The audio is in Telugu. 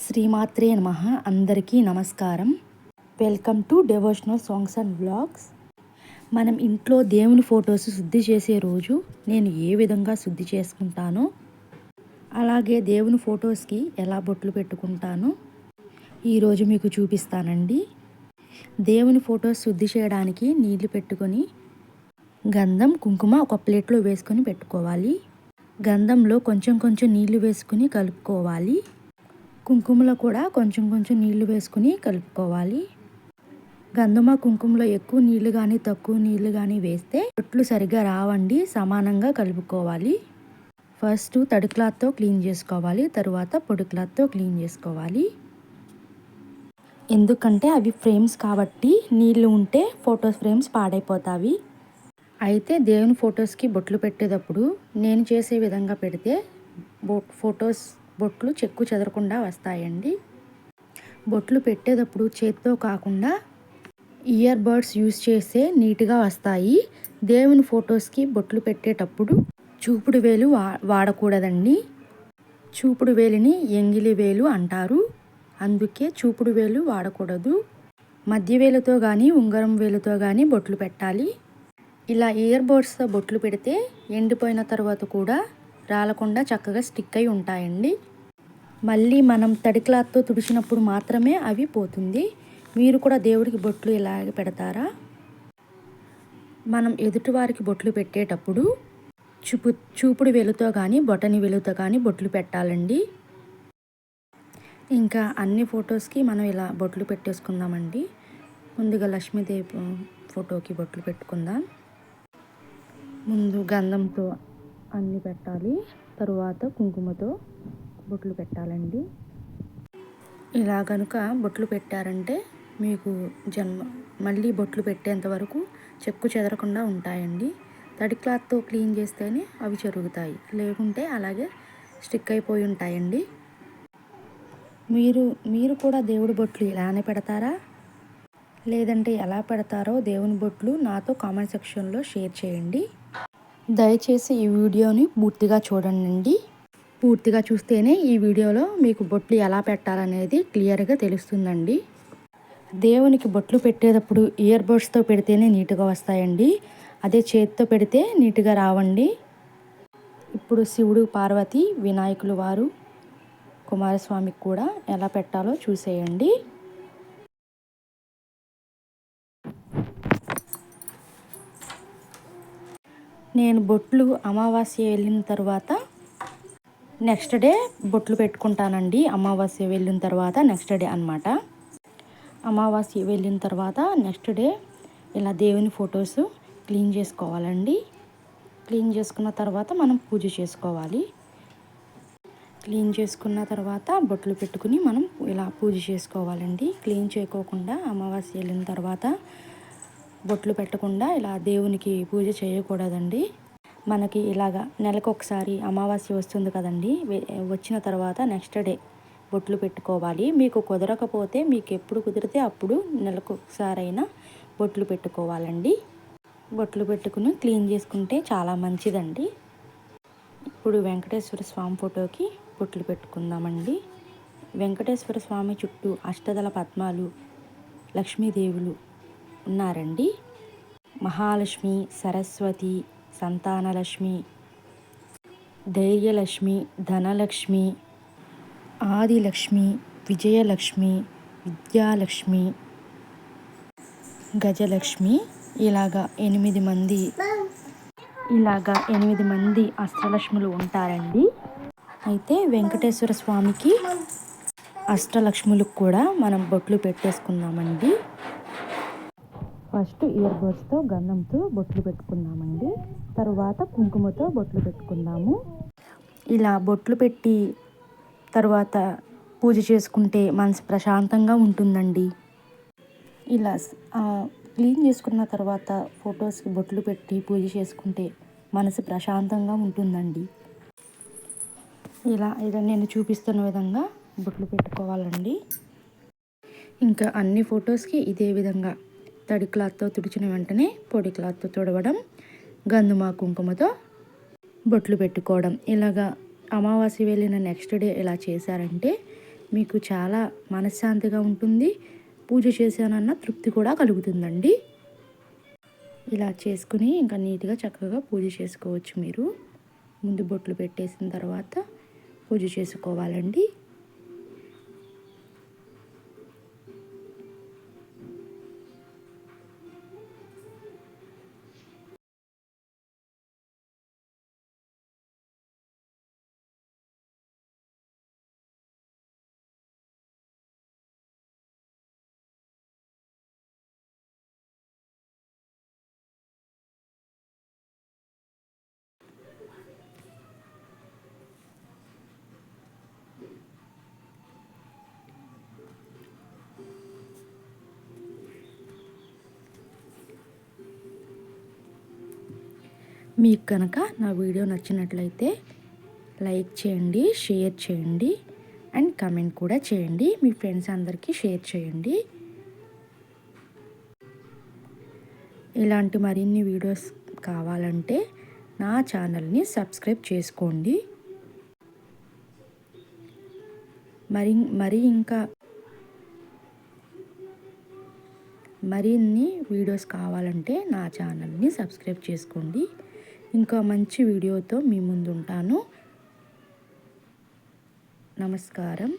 శ్రీమాత్రే నమ. అందరికీ నమస్కారం. Welcome to devotional songs and blogs మనం ఇంట్లో దేవుని ఫొటోస్ శుద్ధి చేసే రోజు నేను ఏ విధంగా శుద్ధి చేసుకుంటానో అలాగే దేవుని ఫొటోస్కి ఎలా బొట్లు పెట్టుకుంటానో ఈరోజు మీకు చూపిస్తానండి. దేవుని ఫొటోస్ శుద్ధి చేయడానికి నీళ్ళు పెట్టుకొని గంధం కుంకుమ ఒక ప్లేట్లో వేసుకొని పెట్టుకోవాలి. గంధంలో కొంచెం కొంచెం నీళ్ళు వేసుకుని కలుపుకోవాలి. కుంకుమలో కూడా కొంచెం కొంచెం నీళ్ళు వేసుకుని కలుపుకోవాలి. గంధమ కుంకుమలో ఎక్కువ నీళ్ళు కానీ తక్కువ నీళ్ళు కానీ వేస్తే బొట్లు సరిగ్గా రావండి సమానంగా కలుపుకోవాలి. ఫస్ట్ తడి క్లాత్తో క్లీన్ చేసుకోవాలి తరువాత పొడి క్లాత్తో క్లీన్ చేసుకోవాలి. ఎందుకంటే అవి ఫ్రేమ్స్ కాబట్టి నీళ్ళు ఉంటే ఫొటోస్ ఫ్రేమ్స్ పాడైపోతాయి అయితే దేవుని ఫొటోస్కి బొట్లు పెట్టేటప్పుడు నేను చేసే విధంగా పెడితే బొ ఫొటోస్ బొట్లు చెక్కు చెదరకుండా వస్తాయండి. బొట్లు పెట్టేటప్పుడు చేత్తో కాకుండా ఇయర్ బడ్స్ యూస్ చేస్తే నీట్గా వస్తాయి. దేవుని ఫొటోస్కి బొట్లు పెట్టేటప్పుడు చూపుడు వేలు వా వాడకూడదండి. చూపుడు వేలిని ఎంగిలి వేలు అంటారు. అందుకే చూపుడు వేలు వాడకూడదు. మధ్య వేలుతో కానీ ఉంగరం వేలుతో కానీ బొట్లు పెట్టాలి. ఇలా ఇయర్ బర్డ్స్తో బొట్లు పెడితే ఎండిపోయిన తర్వాత కూడా రాలకుండా చక్కగా స్టిక్ అయి ఉంటాయండి. మళ్ళీ మనం తడి క్లాత్తో తుడిచినప్పుడు మాత్రమే అవి పోతుంది. మీరు కూడా దేవుడికి బొట్లు ఇలాగ పెడతారా? మనం ఎదుటివారికి బొట్లు పెట్టేటప్పుడు చూపు చూపుడు వెలుతో కానీ బొటని వెలుతో కానీ బొట్లు పెట్టాలండి. ఇంకా అన్ని ఫొటోస్కి మనం ఇలా బొట్లు పెట్టేసుకుందామండి. ముందుగా లక్ష్మీదేవి ఫోటోకి బొట్లు పెట్టుకుందాం. ముందు గంధంతో అన్ని పెట్టాలి. తరువాత కుంకుమతో బొట్లు పెట్టాలండి. ఇలా కనుక బొట్లు పెట్టారంటే మీకు జన్మ మళ్ళీ బొట్లు పెట్టేంత వరకు చెక్కు చెదరకుండా ఉంటాయండి. తడి క్లాత్తో క్లీన్ చేస్తేనే అవి చెరుగుతాయి. లేకుంటే అలాగే స్టిక్ అయిపోయి ఉంటాయండి. మీరు మీరు కూడా దేవుడి బొట్లు ఇలానే పెడతారా? లేదంటే ఎలా పెడతారో దేవుని బొట్లు నాతో కామెంట్ సెక్షన్లో షేర్ చేయండి. దయచేసి ఈ వీడియోని పూర్తిగా చూడండి పూర్తిగా చూస్తేనే ఈ వీడియోలో మీకు బొట్లు ఎలా పెట్టాలనేది క్లియర్గా తెలుస్తుందండి. దేవునికి బొట్లు పెట్టేటప్పుడు ఇయర్ బడ్స్తో పెడితేనే నీట్గా వస్తాయండి. అదే చేతితో పెడితే నీట్గా రావండి. ఇప్పుడు శివుడు పార్వతి వినాయకులు వారు కుమారస్వామికి కూడా ఎలా పెట్టాలో చూసేయండి. నేను బొట్లు అమావాస్య వెళ్ళిన తర్వాత నెక్స్ట్ డే బొట్లు పెట్టుకుంటానండి. అమావాస్య వెళ్ళిన తర్వాత నెక్స్ట్ డే అనమాట అమావాస్య వెళ్ళిన తర్వాత నెక్స్ట్ డే ఇలా దేవుని ఫొటోస్ క్లీన్ చేసుకోవాలండి. క్లీన్ చేసుకున్న తర్వాత మనం పూజ చేసుకోవాలి. క్లీన్ చేసుకున్న తర్వాత బొట్లు పెట్టుకుని మనం ఇలా పూజ చేసుకోవాలండి. క్లీన్ చేయకోకుండా అమావాస్య వెళ్ళిన తర్వాత బొట్లు పెట్టకుండా ఇలా దేవునికి పూజ చేయకూడదండి. మనకి ఇలాగా నెలకు ఒకసారి అమావాస్య వస్తుంది కదండి. వచ్చిన తర్వాత నెక్స్ట్ డే బొట్లు పెట్టుకోవాలి. మీకు కుదరకపోతే మీకు ఎప్పుడు కుదిరితే అప్పుడు నెలకు ఒకసారైనా బొట్లు పెట్టుకోవాలండి. బొట్లు పెట్టుకుని క్లీన్ చేసుకుంటే చాలా మంచిదండి. ఇప్పుడు వెంకటేశ్వర స్వామి ఫోటోకి బొట్లు పెట్టుకుందామండి. వెంకటేశ్వర స్వామి చుట్టూ అష్టదల పద్మాలు లక్ష్మీదేవులు ఉన్నారండి. మహాలక్ష్మి సరస్వతి సంతానలక్ష్మి ధైర్యలక్ష్మి ధనలక్ష్మి ఆదిలక్ష్మి విజయలక్ష్మి విద్యాలక్ష్మి గజలక్ష్మి ఇలాగా ఎనిమిది మంది ఇలాగా ఎనిమిది మంది అష్టలక్ష్ములు ఉంటారండి. అయితే వెంకటేశ్వర స్వామికి అష్టలక్ష్ములకు కూడా మనం బొట్లు పెట్టేసుకుందామండి. ఫస్ట్ ఇయర్ బడ్స్తో గంధంతో బొట్లు పెట్టుకుందామండి తర్వాత కుంకుమతో బొట్లు పెట్టుకుందాము ఇలా బొట్లు పెట్టి తర్వాత పూజ చేసుకుంటే మనసు ప్రశాంతంగా ఉంటుందండి. ఇలా క్లీన్ చేసుకున్న తర్వాత ఫొటోస్కి బొట్లు పెట్టి పూజ చేసుకుంటే మనసు ప్రశాంతంగా ఉంటుందండి. ఇలా ఇలా నేను చూపిస్తున్న విధంగా బొట్లు పెట్టుకోవాలండి. ఇంకా అన్ని ఫొటోస్కి ఇదే విధంగా తడి క్లాత్తో తుడిచిన వెంటనే పొడి క్లాత్తో తుడవడం గంధుమ కుంకుమతో బొట్లు పెట్టుకోవడం. ఇలాగా అమావాస్య వెళ్ళిన నెక్స్ట్ డే ఇలా చేశారంటే మీకు చాలా మనశ్శాంతిగా ఉంటుంది పూజ చేశానన్న తృప్తి కూడా కలుగుతుందండి. ఇలా చేసుకుని ఇంకా నీట్గా చక్కగా పూజ చేసుకోవచ్చు మీరు. ముందు బొట్లు పెట్టేసిన తర్వాత పూజ చేసుకోవాలండి. మీకు కనుక నా వీడియో నచ్చినట్లయితే లైక్ చేయండి షేర్ చేయండి అండ్ కమెంట్ కూడా చేయండి. మీ ఫ్రెండ్స్ అందరికీ షేర్ చేయండి. ఇలాంటి మరిన్ని వీడియోస్ కావాలంటే నా ఛానల్ని సబ్స్క్రైబ్ చేసుకోండి. మరి మరి ఇంకా మరిన్ని వీడియోస్ కావాలంటే నా ఛానల్ని సబ్స్క్రైబ్ చేసుకోండి. ఇంకా మంచి వీడియోతో మీ ముందుంటాను. నమస్కారం.